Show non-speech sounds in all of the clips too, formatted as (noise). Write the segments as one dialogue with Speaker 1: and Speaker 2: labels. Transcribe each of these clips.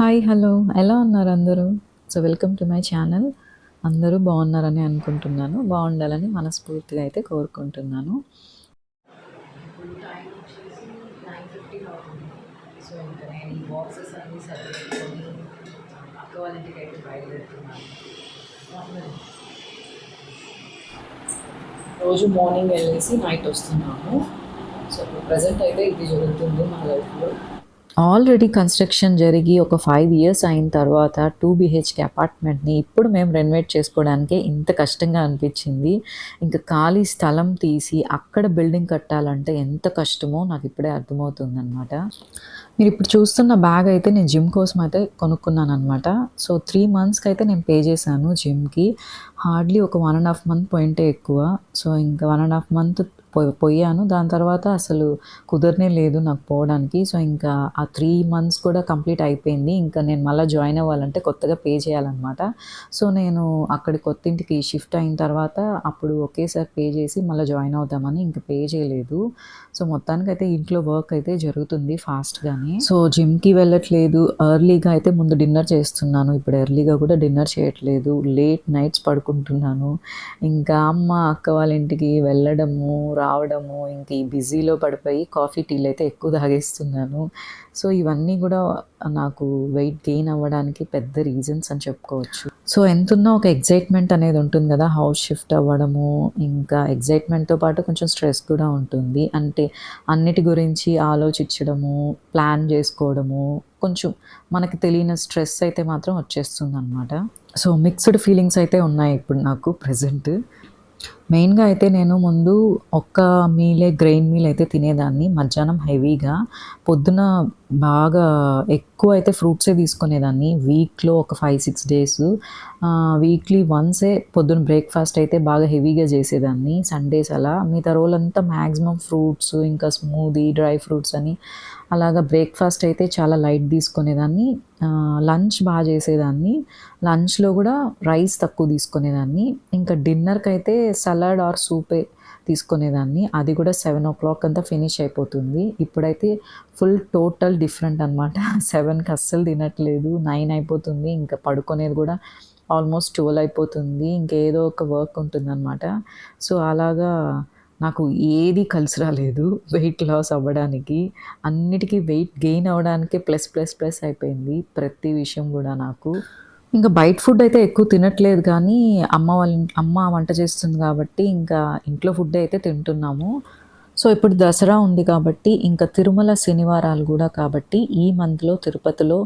Speaker 1: Hi hello. ఎలా ఉన్నారు అందరూ? So welcome to my channel. అందరూ బాగున్నారని అనుకుంటున్నాను. బాగుండాలని మనస్ఫూర్తిగా అయితే కోరుకుంటున్నాను. సో ఇంకా నేను ఈ బాక్సెస్ అన్నీ సర్దుకొని అక్క వాళ్ళ ఇంటికి అయితే బయలుదేరుతున్నాను. రోజు మార్నింగ్ వెళ్ళేసి నైట్ వస్తున్నాము. సో ప్రజెంట్ అయితే ఇది జరుగుతుంది మా లైఫ్లో. ఆల్రెడీ కన్స్ట్రక్షన్ జరిగి ఒక ఫైవ్ ఇయర్స్ అయిన తర్వాత టూ బీహెచ్కే అపార్ట్మెంట్ని ఇప్పుడు మేము రెనోవేట్ చేసుకోవడానికే ఇంత కష్టంగా అనిపించింది. ఇంకా ఖాళీ స్థలం తీసి అక్కడ బిల్డింగ్ కట్టాలంటే ఎంత కష్టమో నాకు ఇప్పుడే అర్థమవుతుందనమాట మీరు ఇప్పుడు చూస్తున్న బ్యాగ్ అయితే నేను జిమ్ కోసం అయితే కొనుక్కున్నాను అనమాట సో త్రీ మంత్స్కి అయితే నేను పే చేశాను జిమ్కి. హార్డ్లీ ఒక వన్ అండ్ హాఫ్ మంత్ పాయింటే ఎక్కువ. సో ఇంకా వన్ అండ్ హాఫ్ మంత్ పోయాను. దాని తర్వాత అసలు కుదరనే లేదు నాకు పోవడానికి. సో ఇంకా ఆ త్రీ మంత్స్ కూడా కంప్లీట్ అయిపోయింది. ఇంకా నేను మళ్ళీ జాయిన్ అవ్వాలంటే కొత్తగా పే చేయాలన్నమాట. సో నేను అక్కడి కొత్త ఇంటికి షిఫ్ట్ అయిన తర్వాత అప్పుడు ఒకేసారి పే చేసి మళ్ళీ జాయిన్ అవుతామని ఇంకా పే చేయలేదు. సో మొత్తానికి అయితే ఇంట్లో వర్క్ అయితే జరుగుతుంది ఫాస్ట్గానే. సో జిమ్కి వెళ్ళట్లేదు. ఎర్లీగా అయితే ముందు డిన్నర్ చేస్తున్నాను. ఇప్పుడు ఎర్లీగా కూడా డిన్నర్ చేయట్లేదు. లేట్ నైట్స్ పడుకుంటున్నాను. ఇంకా అమ్మ అక్క వాళ్ళ ఇంటికి వెళ్ళడము రావడము ఇంక ఈ బిజీలో పడిపోయి కాఫీ టీలు అయితే ఎక్కువ తాగేస్తున్నాను. సో ఇవన్నీ కూడా నాకు వెయిట్ గెయిన్ అవ్వడానికి పెద్ద రీజన్స్ అని చెప్పుకోవచ్చు. సో ఎంతున్నా ఒక ఎగ్జైట్మెంట్ అనేది ఉంటుంది కదా హౌస్ షిఫ్ట్ అవ్వడము ఇంకా ఎగ్జైట్మెంట్తో పాటు కొంచెం స్ట్రెస్ కూడా ఉంటుంది. అంటే అన్నిటి గురించి ఆలోచించడము ప్లాన్ చేసుకోవడము కొంచెం మనకి తెలియని స్ట్రెస్ అయితే మాత్రం వచ్చేస్తుంది అనమాట సో మిక్స్డ్ ఫీలింగ్స్ అయితే ఉన్నాయి ఇప్పుడు నాకు ప్రజెంట్. మెయిన్గా అయితే నేను ముందు ఒక్క మీలే గ్రెయిన్ మీల్ అయితే తినేదాన్ని. మధ్యాహ్నం హెవీగా. పొద్దున బాగా ఎక్కువ అయితే ఫ్రూట్సే తీసుకునేదాన్ని. వీక్లో ఒక ఫైవ్ సిక్స్ డేస్. వీక్లీ వన్సే పొద్దున బ్రేక్ఫాస్ట్ అయితే బాగా హెవీగా చేసేదాన్ని. సండేస్ అలా. మిగతా రోజులంతా మ్యాక్సిమం ఫ్రూట్స్ ఇంకా స్మూదీ డ్రై ఫ్రూట్స్ అని అలాగా బ్రేక్ఫాస్ట్ అయితే చాలా లైట్ తీసుకునేదాన్ని. లంచ్ బాగా చేసేదాన్ని. లంచ్లో కూడా రైస్ తక్కువ తీసుకునేదాన్ని. ఇంకా డిన్నర్కి అయితే సలాడ్ ఆర్ సూపే తీసుకునేదాన్ని. అది కూడా సెవెన్ ఓ క్లాక్ అంతా ఫినిష్ అయిపోతుంది. ఇప్పుడైతే ఫుల్ టోటల్ డిఫరెంట్ అనమాట (laughs) సెవెన్కి అస్సలు తినట్లేదు. నైన్ అయిపోతుంది. ఇంకా పడుకునేది కూడా ఆల్మోస్ట్ ట్వెల్వ్ అయిపోతుంది. ఇంకేదో ఒక వర్క్ ఉంటుందన్నమాట. సో అలాగా నాకు ఏది కలిసి రాలేదు వెయిట్ లాస్ అవ్వడానికి. అన్నిటికీ వెయిట్ గెయిన్ అవ్వడానికి ప్లస్ ప్లస్ ప్లస్ అయిపోయింది ప్రతి విషయం కూడా నాకు. ఇంకా బయట ఫుడ్ అయితే ఎక్కువ తినట్లేదు కానీ అమ్మ వాళ్ళ అమ్మ వంట చేస్తుంది కాబట్టి ఇంకా ఇంట్లో ఫుడ్ అయితే తింటున్నాము. సో ఇప్పుడు దసరా ఉంది కాబట్టి ఇంకా తిరుమల శనివారాలు కూడా కాబట్టి ఈ మంత్లో తిరుపతిలో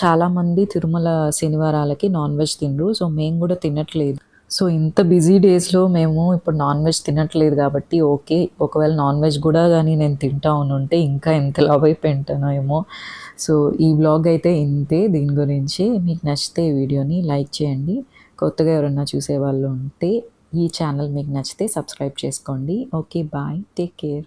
Speaker 1: చాలామంది తిరుమల శనివారాలకి నాన్ వెజ్ తినరు. సో మేము కూడా తినట్లేదు. సో ఇంత బిజీ డేస్లో మేము ఇప్పుడు నాన్ వెజ్ తినట్లేదు కాబట్టి ఓకే ఒకవేళ నాన్ వెజ్ కూడా కానీ నేను తింటా ఉంటే ఇంకా ఎంత లాభ అయిపోయింటానో ఏమో. సో ఈ బ్లాగ్ అయితే ఇంతే. దీని గురించి మీకు నచ్చితే వీడియోని లైక్ చేయండి. కొత్తగా ఎవరన్నా చూసే వాళ్ళు ఉంటే ఈ ఛానల్ మీకు నచ్చితే సబ్స్క్రైబ్ చేసుకోండి. Okay bye. Take care.